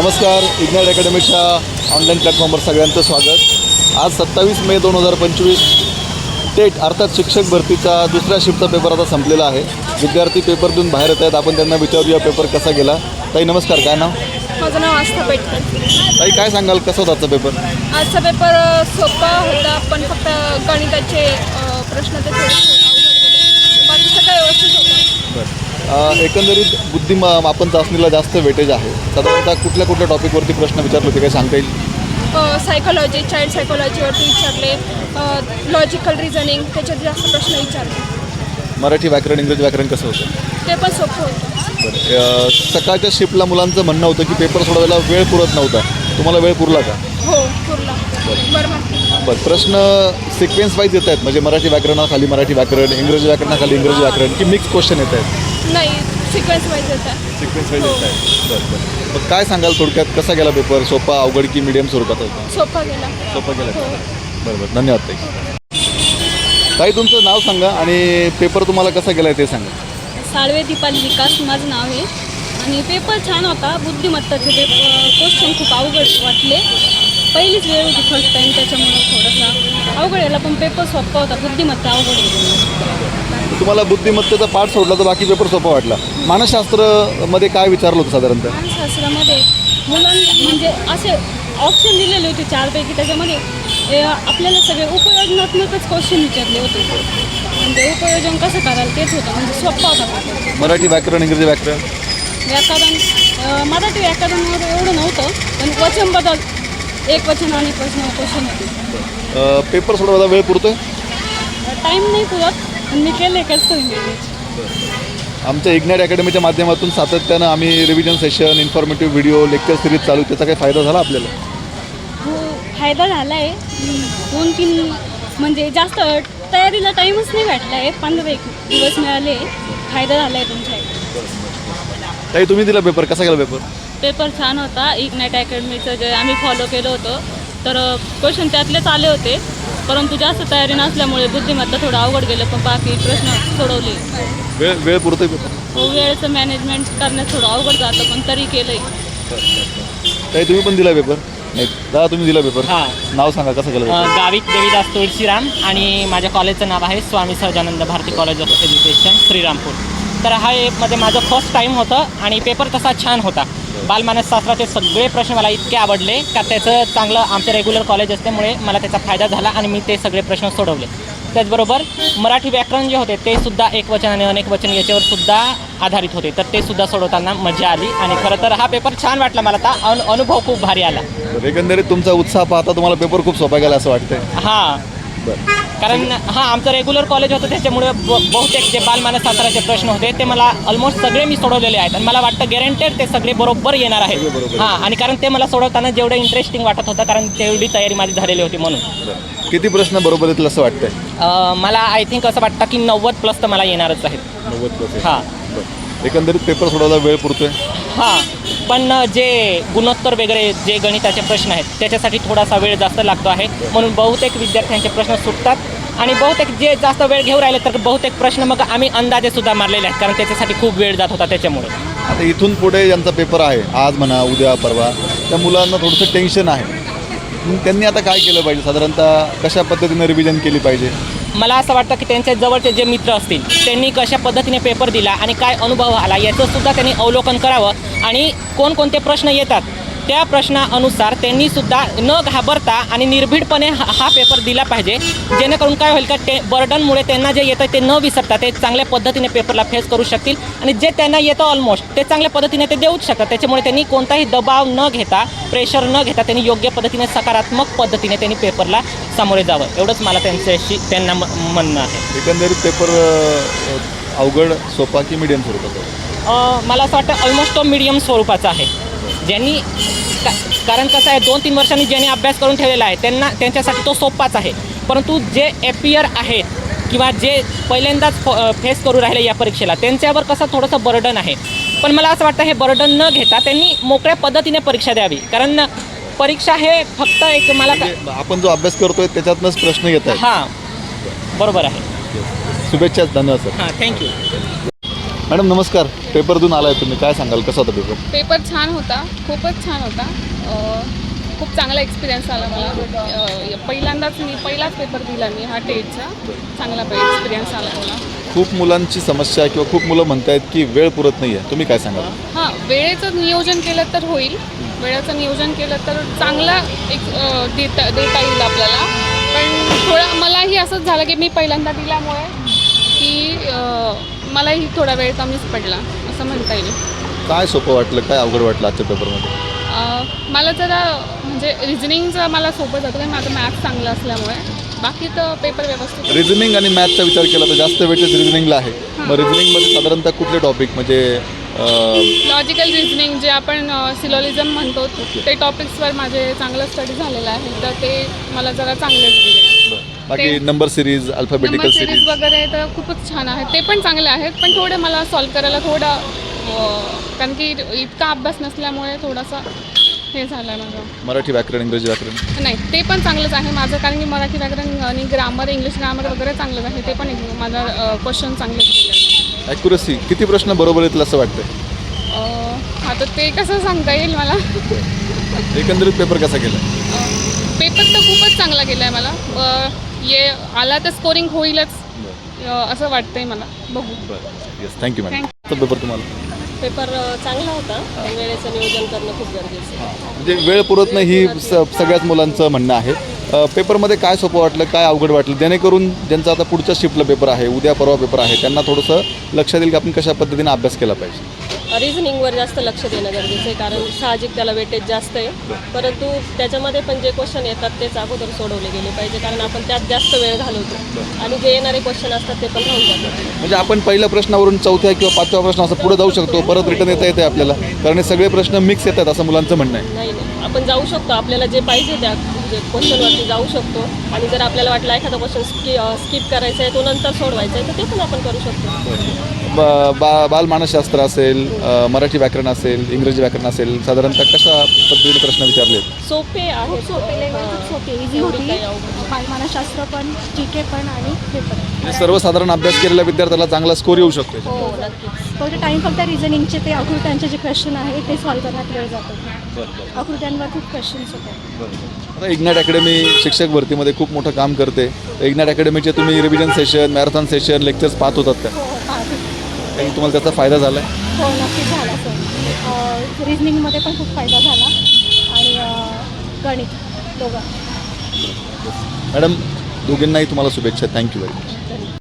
नमस्कार ignite अकॅडमीच्या online प्लॅटफॉर्मवर सगळ्यांचं स्वागत. आज सत्तावीस मे दोन हजार पंचवीस टेट अर्थात शिक्षक भरतीचा दुसऱ्या शिफ्टचा पेपर आता संपलेला आहे. विद्यार्थी पेपर देऊन बाहेर येत आहेत आपण त्यांना विचारूया पेपर कसा गेला. ताई नमस्कार काय नाव? माझं नाव आस्था पेटकर. ताई काय सांगाल? कसा होता आजचा पेपर आजचा पेपर सोपा होता पण फक्त गणिताचे प्रश्न ते बाकी सगळं व्यवस्थित एकंदरीत बुद्धिमा आपण चाचणीला जास्त वेटेज आहे. साधारणतः कुठल्या कुठल्या टॉपिकवरती प्रश्न विचारले होते काय सांगता येईल? सायकोलॉजी चाइल्ड सायकोलॉजीवरती विचारले. लॉजिकल रिझनिंग त्याच्यात जास्त प्रश्न विचारले. मराठी व्याकरण इंग्रजी व्याकरण कसं होतं? ते पण सोपं होतं. बरं. अ, सकाळच्या शिफ्टला मुलांचं म्हणणं होतं की पेपर सोडवायला वेळ पुरत नव्हता. तुम्हाला वेळ पुरला का? हो पुरला. बरं. बरं प्रश्न सिक्वेन्स वाईज येत आहेत. म्हणजे मराठी व्याकरणाखाली मराठी व्याकरण इंग्रजी व्याकरणाखाली इंग्रजी व्याकरण की मिक्स क्वेश्चन येत आहेत? नाही सिक्वेन्स वाईज होता सिक्वेन्स वाईज येत बरं बरं. मग काय सांगाल थोडक्यात? कसा गेला पेपर सोपा अवघड की मीडियम स्वरूपात होता सोपा गेला. सोपा गेला. हो. बरं बरं. धन्यवाद ताई. ताई तुमचं नाव सांगा आणि पेपर तुम्हाला कसा गेला ते सांगा. साळवे दीपाली विकास माझं नाव आहे. आणि पेपर छान होता बुद्धिमत्ताचे ते क्वेश्चन खूप अवघड वाटले. पहिलीच वेळ होती फर्स्ट टाईम त्याच्यामुळे थोडासा अवघड याला पण पेपर सोपा होता बुद्धिमत्ता अवघड होती. तुम्हाला बुद्धिमत्तेचा पाठ सोडला तर बाकी पेपर सोपा वाटला. मानसशास्त्रमध्ये काय विचारलं होतं साधारणतः? मानसशास्त्रामध्ये मुलांना म्हणजे असे ऑप्शन दिलेले होते चारपैकी. त्याच्यामध्ये आपल्याला सगळे उपयोजनात्मकच क्वेश्चन विचारले होते. म्हणजे उपयोजन कसं कराल तेच होतं. म्हणजे सोपा होता paper. मराठी व्याकरण इंग्रजी व्याकरण? व्याकरण अ, मराठी व्याकरणावर एवढं नव्हतं पण वचन बदल एक वचन आणि प्रश्न क्वेश्चन होते. अ, पेपर सोडवायला वेळ पुरतोय? टाईम नाही पुरत. पण मी केले कसं मॅनेज आमच्या इग्नाईट अकॅडमीच्या माध्यमातून सातत्यानं आम्ही revision session informative video lecture series चालू त्याचा काही फायदा झाला आपल्याला? हो फायदा झाला आहे दोन तीन म्हणजे जास्त तयारीला टाईमच नाही भेटला आहे पंधरा एक दिवस मिळाले. फायदा झाला आहे तुमच्या ताई तुम्ही दिला पेपर कसा गेला पेपर पेपर छान होता. इग्नाईट अकॅडमीचं जे आम्ही फॉलो केलं होतं. तर क्वेश्चन त्यातलेच आले होते. परंतु जास्त तयारी नसल्यामुळे बुद्धिमत्ता थोडं अवघड गेलं पण बाकी प्रश्न सोडवले. वेळ वेळ पुरतोय हो वेळेचं मॅनेजमेंट करण्यात थोडं अवघड जातं पण तरी केलं ताई तुम्ही पण दिला पेपर नाही. दादा तुम्ही दिला पेपर हां. नाव सांगा कसं अ, पेपर गावित देवीदास तुळशीराम आणि माझ्या कॉलेजचं नाव आहे Swami Sahajanand Bharati college of education Shrirampur. तर हा एक मध्ये माझं फर्स्ट टाईम होतं आणि पेपर तसा छान होता. बालमानसशास्त्राचे सगळे प्रश्न मला इतके आवडले का त्याचं चांगलं आमचं रेग्युलर कॉलेज असल्यामुळे मला त्याचा फायदा झाला आणि मी ते सगळे प्रश्न सोडवले. त्याचबरोबर मराठी व्याकरण जे होते ते सुद्धा एक वचन आणि अनेक वचन याच्यावर सुद्धा आधारित होते. तर ते सुद्धा सोडवताना मजा आली आणि खरं तर हा पेपर छान वाटला मला. आता अनु अनुभव खूप भारी आला. एकंदरीत तुमचा उत्साह पाहता तुम्हाला पेपर खूप सोपा गेला असं वाटतंय. हां. कारण हां आमचं रेग्युलर कॉलेज होतं त्याच्यामुळे बहुतेक जे बालमानसशास्त्राचे प्रश्न होते ते मला ऑलमोस्ट सगळे मी सोडवलेले आहेत. आणि मला वाटतं गॅरंटेड ते सगळे बरोबर येणार आहेत. हां आणि कारण ते मला सोडवताना जेवढं इंटरेस्टिंग वाटत होतं कारण तेवढी तयारी माझी झालेली होती म्हणून. किती प्रश्न बरोबर येतील असं वाटतंय? मला आय थिंक असं वाटतं की नव्वद प्लस तर मला येणारच आहेत. नव्वद प्लस हां. एकंदरीत पेपर सोडवायला वेळ पुरतोय? हां. पण जे गुणोत्तर वगैरे जे गणिताचे प्रश्न आहेत त्याच्यासाठी थोडासा वेळ जास्त लागतो आहे. म्हणून बहुतेक विद्यार्थ्यांचे प्रश्न सुटतात. आणि बहुतेक जे जास्त वेळ घेऊन राहिले तर बहुतेक प्रश्न मग आम्ही अंदाजे सुद्धा मारलेले आहेत. कारण त्याच्यासाठी खूप वेळ जात होता त्याच्यामुळे. आता इथून पुढे ज्यांचा पेपर आहे आज म्हणा उद्या परवा त्या मुलांना थोडंसं टेन्शन आहे. त्यांनी आता काय केलं पाहिजे? साधारणतः कशा पद्धतीने रिव्हिजन केली पाहिजे? मला असं वाटतं की त्यांच्या जवळचे जे मित्र असतील त्यांनी कशा पद्धतीने पेपर दिला आणि काय अनुभव आला याचं सुद्धा त्यांनी अवलोकन करावं आणि कोणकोणते प्रश्न येतात त्या प्रश्नानुसार त्यांनी सुद्धा न घाबरता आणि निर्भीडपणे हा हा पेपर दिला पाहिजे. जेणेकरून काय होईल का ते बर्डनमुळे त्यांना जे येतं ते न विसरता ते चांगल्या पद्धतीने पेपरला फेस करू शकतील. आणि जे त्यांना येतं ऑलमोस्ट ते चांगल्या पद्धतीने ते देऊच शकतात. त्याच्यामुळे त्यांनी कोणताही दबाव न घेता प्रेशर न घेता त्यांनी योग्य पद्धतीने सकारात्मक पद्धतीने त्यांनी पेपरला सामोरे जावं. एवढंच मला त्यांच्याशी त्यांना म- म्हणणं आहे. एकंदरीत पेपर अवघड सोपा की मीडियम स्वरूपाचा? मला असं वाटतं ऑलमोस्ट तो मीडियम स्वरूपाचा आहे. ज्यांनी का कारण कसं आहे दोन तीन वर्षांनी ज्यांनी अभ्यास करून ठेवलेला आहे त्यांना त्यांच्यासाठी तो सोपाच आहे. परंतु जे एपियर आहेत किंवा जे पहिल्यांदाच फेस करू राहिले या परीक्षेला त्यांच्यावर कसं थोडंसं बर्डन आहे. पण मला असं वाटतं हे बर्डन न घेता त्यांनी मोकळ्या पद्धतीने परीक्षा द्यावी. कारण परीक्षा हे फक्त एक मला म्हणजे आपण जो अभ्यास करतोय त्याच्यातनंच प्रश्न येत आहेत. हां. बरोबर आहे. शुभेच्छा धन्यवाद सर. हां थँक्यू मॅडम नमस्कार. पेपर देऊन आलाय तुम्ही. काय सांगाल? कसा होता पेपर? पेपर छान होता. खूपच छान होता. खूप चांगला एक्सपिरियन्स आला मला. पहिल्यांदाच मी पहिलाच पेपर दिला मी हा टेटचा चांगला एक्सपिरियन्स आला मला. खूप मुलांची समस्या किंवा खूप मुलं म्हणतायत की वेळ पुरत नाही आहे तुम्ही काय सांगाल? हां वेळेचं नियोजन केलं तर होईल. वेळेचं नियोजन केलं तर चांगला एक देता देता येईल आपल्याला. पण थोडं मलाही असंच झालं की मी पहिल्यांदा दिल्यामुळे की मलाही थोडा वेळ कमीच पडला असं म्हणता येईल. काय सोपं वाटलं काय अवघड वाटलं आजच्या पेपरमध्ये? मला जरा म्हणजे रिझनिंगचं मला सोपं जातं माझं मॅथ्स चांगलं असल्यामुळे. बाकी तर पेपर व्यवस्थित रिझनिंग आणि मॅथचा विचार केला तर जास्त वेटेज रिझनिंगला आहे. मग रिझनिंगमध्ये साधारणतः कुठले टॉपिक म्हणजे अं, लॉजिकल रिझनिंग जे आपण सिलोलिझम म्हणतो ते टॉपिक्सवर माझे चांगलं स्टडी झालेलं आहे तर ते मला जरा चांगलेच गेले बाकी number series alphabetical number series series वगैरे तर खूपच छान आहेत. ते पण चांगले आहेत पण थोडे मला सॉल्व करायला थोडं अ, कारण की इतका अभ्यास नसल्यामुळे थोडासा हे झालं आहे माझं. मराठी व्याकरण इंग्रजी व्याकरण? नाही ते पण चांगलंच आहे माझं कारण की मराठी व्याकरण आणि ग्रामर इंग्लिश ग्रामर वगैरे चांगलंच आहे ते पण एक- माझा क्वेश्चन चांगलेच गेले ॲक्युरसी किती प्रश्न बरोबर येतील असं वाटतंय? अ, आता ते कसं सांगता येईल मला? एकंदरीत पेपर कसा गेला पेपर तर खूपच चांगला गेला आहे मला. अ, ये आला तर स्कोरिंग होईलच. असं वाटतंय मला. बघू. बरं. Yes thank you madam paper तुम्हाला? पेपर चांगला होता. वेळेचं नियोजन करणं खूप गरजेचं आहे. म्हणजे वेळ पुरत नाही ही स सगळ्याच मुलांचं म्हणणं आहे. अ, पेपरमध्ये काय सोपं वाटलं काय अवघड वाटलं? जेणेकरून ज्यांचा आता पुढच्या शिफ्टला पेपर आहे उद्या परवा पेपर आहे त्यांना थोडंसं लक्षात येईल की आपण कशा पद्धतीने अभ्यास केला पाहिजे. रिझनिंगवर जास्त लक्ष देणं गरजेचं आहे कारण साहजिक त्याला वेटेज जास्त आहे. परंतु त्याच्यामध्ये पण जे क्वेश्चन येतात तेच अगोदर सोडवले गेले पाहिजे कारण आपण त्यात जास्त वेळ घालवतो. आणि जे येणारे क्वेश्चन असतात ते पण राहून जातात. म्हणजे आपण पहिल्या प्रश्नावरून चौथ्या किंवा पाचव्या प्रश्न असं पुढे जाऊ शकतो परत रिटर्न येता येते आपल्याला. कारण हे सगळे प्रश्न मिक्स येतात असं मुलांचं म्हणणं आहे. नाही नाही. आपण जाऊ शकतो आपल्याला जे पाहिजे त्या क्वेश्चनवरती जाऊ शकतो. आणि जर आपल्याला वाटलं एखादा क्वेश्चन स्कि स्किप करायचा आहे तो नंतर सोडवायचा आहे तर ते पण आपण करू शकतो. ब- बा बालमानसशास्त्र असेल मराठी व्याकरण असेल इंग्रजी व्याकरण असेल साधारणतः कशा पद्धतीने प्रश्न विचारले सोपे आहेत. सोपे लेवल खूप सोपे इझी होती. बालमानसशास्त्र पण जी के पण आणि हे पण. म्हणजे सर्वसाधारण अभ्यास केलेल्या विद्यार्थ्याला चांगला स्कोर येऊ शकतो. हो नक्कीच. फक्त टाईम फक्त रिझनिंगचे ते आकृत्यांचे जे क्वेश्चन आहे ते सॉल्व्ह करण्यात वेळ जातो. आकृत्यांवर खूप क्वेश्चन्स होते आता इग्नाट अकॅडमी शिक्षक भरतीमध्ये खूप मोठं काम करते. इग्नाट अकॅडमीचे तुम्ही revision session marathon session lectures पाहत होतात का? हो पाहतो काही तुम्हाला त्याचा फायदा झाला आहे हो नक्कीच झाला सर. रिझनिंगमध्ये पण खूप फायदा झाला. आणि अं, गणित दोघं मॅडम दोघींनाही तुम्हाला शुभेच्छा. Thank you very much